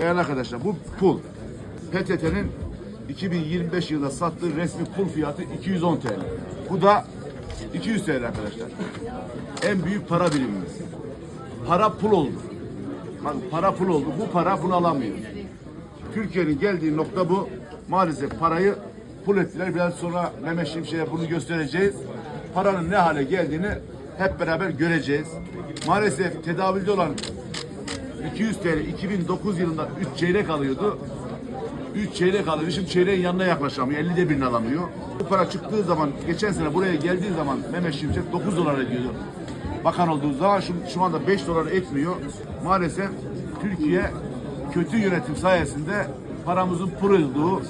Değerli arkadaşlar bu pul. PTT'nin 2025 yılında sattığı resmi pul fiyatı 210 TL. Bu da 200 TL arkadaşlar. En büyük para birimimiz. Para pul oldu. Bakın para pul oldu. Bu para bunu alamıyor. Türkiye'nin geldiği nokta bu. Maalesef parayı pul ettiler. Biraz sonra Mehmet Şimşek'e bunu göstereceğiz. Paranın ne hale geldiğini hep beraber göreceğiz. Maalesef tedavülde olan 200 TL 2009 yılında 3 çeyrek alıyordu. 3 çeyrek alıyor. Şimdi çeyreğin yanına yaklaşamıyor. 50 de birini alamıyor. Bu para çıktığı zaman geçen sene buraya geldiği zaman Mehmet Şimşek 9 dolar ediyordu. Bakan olduğu zaman şu, şu anda 5 dolar etmiyor. Maalesef Türkiye kötü yönetim sayesinde paramızın pırıldığı,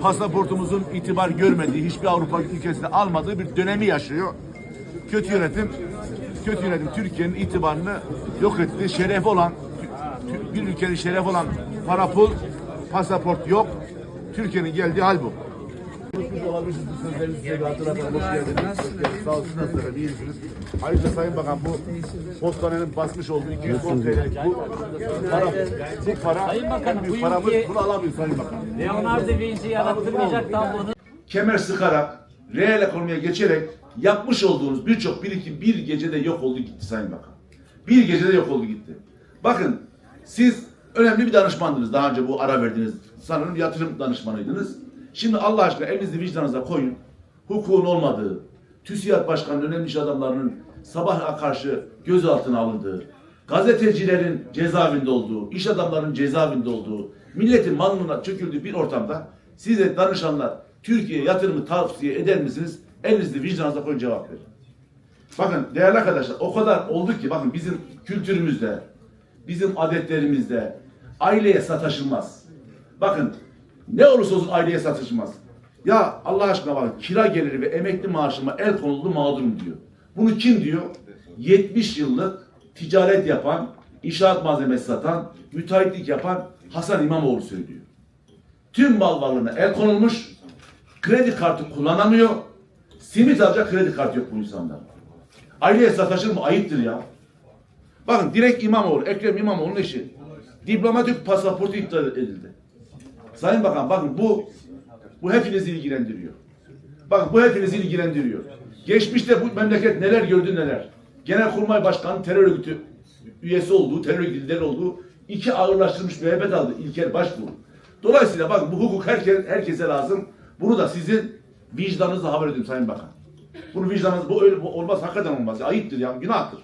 pasaportumuzun itibar görmediği, hiçbir Avrupa ülkesinde almadığı bir dönemi yaşıyor. Kötü yönetim, kötü yönetim Türkiye'nin itibarını yok etti. Şeref olan, bir ülkenin şeref olan para pul, pasaport yok. Türkiye'nin geldiği hal bu. Olabilirsiniz bu sözlerinizi size hatırlatalım. Hoş geldiniz. Sağ nasılsınız? Misiniz? Ayrıca Sayın Bakan bu postanenin basmış olduğu 210 TL'lik bu para, bu para, Sayın Bakanım, en büyük bu paramız ülke- bunu alamıyor Sayın Bakan. Leonardo da Vinci yarattırmayacak tablonu kemer sıkarak, reel ekonomiye geçerek yapmış olduğunuz birçok birikim bir gecede yok oldu gitti Sayın Bakan. Bir gecede yok oldu gitti. Bakın siz önemli bir danışmandınız daha önce bu ara verdiğiniz sanırım yatırım danışmanıydınız. Şimdi Allah aşkına elinizi vicdanınıza koyun. Hukukun olmadığı, TÜSİAD Başkanı'nın önemli iş adamlarının sabaha karşı gözaltına alındığı, gazetecilerin cezaevinde olduğu, iş adamlarının cezaevinde olduğu, milletin malına çöküldüğü bir ortamda size danışanlar Türkiye yatırımı tavsiye eder misiniz? Elinizi vicdanınıza koyun cevap verin. Bakın değerli arkadaşlar o kadar olduk ki bakın bizim kültürümüzde, bizim adetlerimizde aileye sataşılmaz. Bakın ne olursa olsun aileye sataşılmaz. Ya Allah aşkına bakın kira geliri ve emekli maaşıma el konuldu mağdurum diyor. Bunu kim diyor? 70 yıllık ticaret yapan, inşaat malzemesi satan, müteahhitlik yapan Hasan İmamoğlu söylüyor. Tüm mal varlığına el konulmuş, kredi kartı kullanamıyor, simit alacak kredi kartı yok bu insanlar. Aileye sataşır mı? Ayıptır ya. Bakın direkt İmamoğlu, Ekrem İmamoğlu'nun eşi. Diplomatik pasaportu iptal edildi. Sayın Bakan bakın bu bu hepinizi ilgilendiriyor. Bakın bu hepinizi ilgilendiriyor. Geçmişte bu memleket neler gördü neler. Genelkurmay Başkanı terör örgütü üyesi olduğu, terör lideri olduğu iki ağırlaştırılmış müebbet aldı İlker Başbuğ. Dolayısıyla bakın bu hukuk herkes, herkese lazım. Bunu da sizin vicdanınızla haber ediyorum Sayın Bakan. Bunu vicdanınız bu öyle bu olmaz hakikaten olmaz. Ayıptır ya günahtır.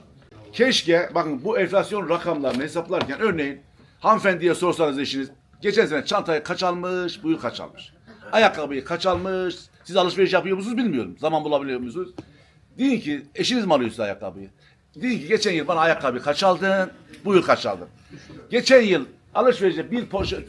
Keşke bakın bu enflasyon rakamlarını hesaplarken örneğin hanımefendiye sorsanız eşiniz geçen sene çantayı kaç almış, bu yıl kaç almış. Ayakkabıyı kaç almış, siz alışveriş yapıyor musunuz bilmiyorum. Zaman bulabiliyor musunuz? Deyin ki eşiniz mi alıyor size ayakkabıyı? Deyin ki geçen yıl bana ayakkabı kaç aldın, bu yıl kaç aldın. Geçen yıl alışverişte bir poşet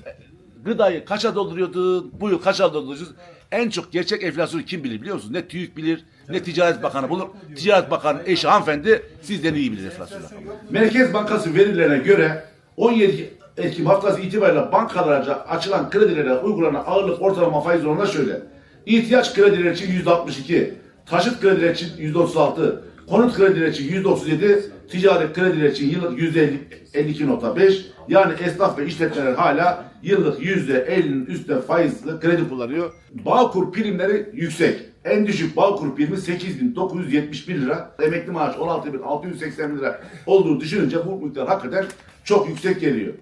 gıdayı kaça dolduruyordun, bu yıl kaça dolduruyorsun? En çok gerçek enflasyonu kim bilir biliyor musun? Ne TÜİK bilir, ne Ticaret Bakanı bulur. Ticaret Bakanı eşi hanımefendi sizden iyi bilir enflasyonu. Merkez Bankası verilerine göre 17 Ekim haftası itibariyle bankalarca açılan kredilere uygulanan ağırlık ortalama faiz oranı şöyle. İhtiyaç kredileri için yüzde 62, taşıt kredileri için yüzde 36, konut kredileri için yüzde 37, ticaret kredileri için yıllık yüzde 52.5 yani esnaf ve işletmeler hala yıllık yüzde 50'nin üstünde faizli kredi kullanıyor. Bağkur primleri yüksek. En düşük Bağkur primi 8971 lira. Emekli maaş 16680 lira olduğunu düşününce bu miktar hakikaten çok yüksek geliyor.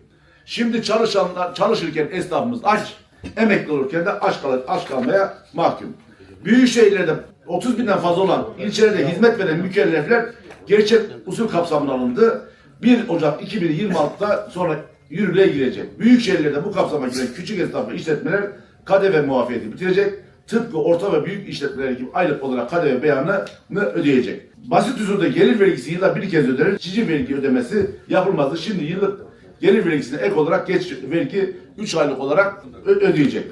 Şimdi çalışanlar çalışırken esnafımız aç, emekli olurken de aç, kal aç kalmaya mahkum. Büyük şehirlerde 30 binden fazla olan ilçelerde hizmet veren mükellefler gerçek usul kapsamına alındı. 1 Ocak 2026'da sonra yürürlüğe girecek. Büyük şehirlerde bu kapsama giren küçük esnaf ve işletmeler KDV muafiyeti bitirecek. Tıpkı orta ve büyük işletmeler gibi aylık olarak KDV beyanını ödeyecek. Basit usulde gelir vergisi yılda bir kez ödenir. Çici vergi ödemesi yapılmazdı. Şimdi yıllık gelir vergisine ek olarak geç vergi 3 aylık olarak ödeyecek.